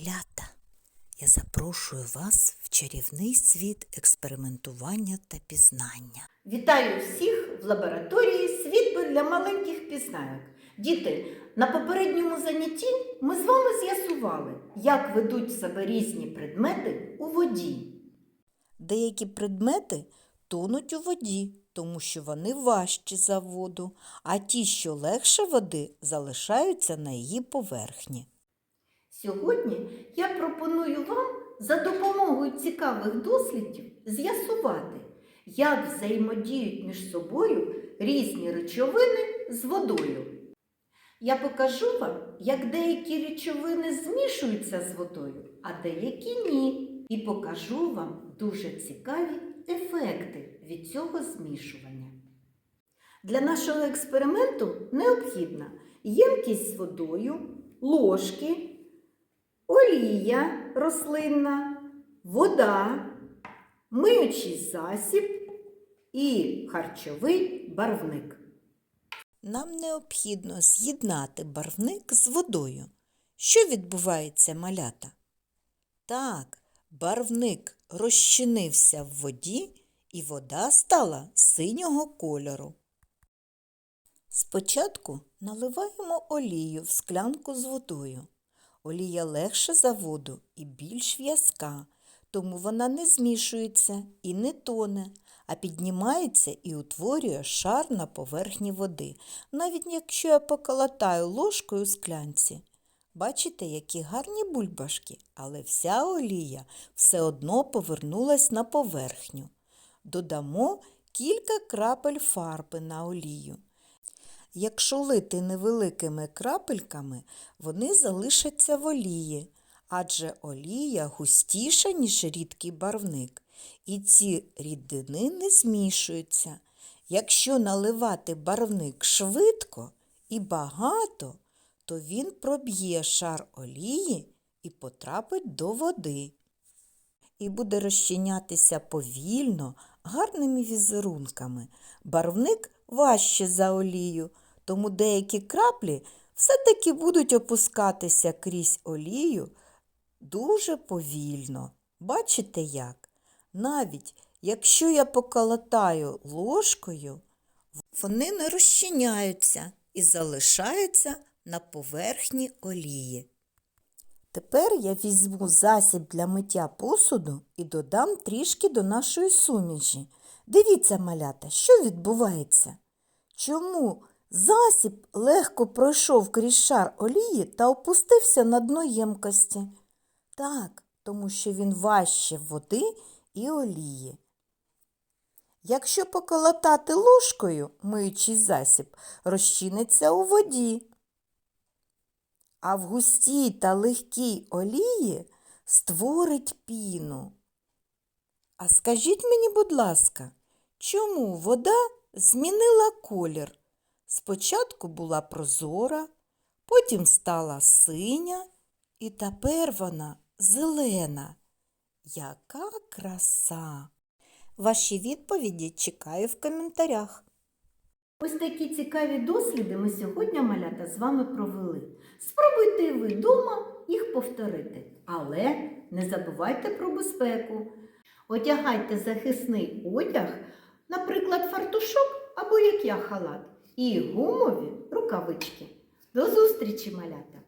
Малята, я запрошую вас в чарівний світ експериментування та пізнання. Вітаю всіх в лабораторії Світло для маленьких пізнайок. Діти, на попередньому занятті ми з вами з'ясували, як ведуть себе різні предмети у воді. Деякі предмети тонуть у воді, тому що вони важчі за воду, а ті, що легше води, залишаються на її поверхні. Сьогодні я пропоную вам за допомогою цікавих дослідів з'ясувати, як взаємодіють між собою різні речовини з водою. Я покажу вам, як деякі речовини змішуються з водою, а деякі ні. І покажу вам дуже цікаві ефекти від цього змішування. Для нашого експерименту необхідна ємкість з водою, ложки, олія рослинна, вода, миючий засіб і харчовий барвник. Нам необхідно з'єднати барвник з водою. Що відбувається, малята? Так, барвник розчинився в воді, і вода стала синього кольору. Спочатку наливаємо олію в склянку з водою. Олія легша за воду і більш в'язка, тому вона не змішується і не тоне, а піднімається і утворює шар на поверхні води, навіть якщо я поколотаю ложкою склянці. Бачите, які гарні бульбашки, але вся олія все одно повернулась на поверхню. Додамо кілька крапель фарби на олію. Якщо лити невеликими крапельками, вони залишаться в олії, адже олія густіша, ніж рідкий барвник, і ці рідини не змішуються. Якщо наливати барвник швидко і багато, то він проб'є шар олії і потрапить до води. І буде розчинятися повільно, гарними візерунками. Барвник важче за олію, тому деякі краплі все-таки будуть опускатися крізь олію дуже повільно. Бачите як? Навіть якщо я поколотаю ложкою, вони не розчиняються і залишаються на поверхні олії. Тепер я візьму засіб для миття посуду і додам трішки до нашої суміші. Дивіться, малята, що відбувається? Чому засіб легко пройшов крізь шар олії та опустився на дно ємкості? Так, тому що він важче води і олії. Якщо поколотати ложкою, миючий засіб розчиниться у воді. А в густій та легкій олії створить піну. А скажіть мені, будь ласка, чому вода змінила колір? Спочатку була прозора, потім стала синя, і тепер вона зелена. Яка краса! Ваші відповіді чекаю в коментарях. Ось такі цікаві досліди ми сьогодні, малята, з вами провели. Спробуйте і ви вдома їх повторити. Але не забувайте про безпеку. Одягайте захисний одяг, наприклад, фартушок або як я халат, і гумові рукавички. До зустрічі, малята!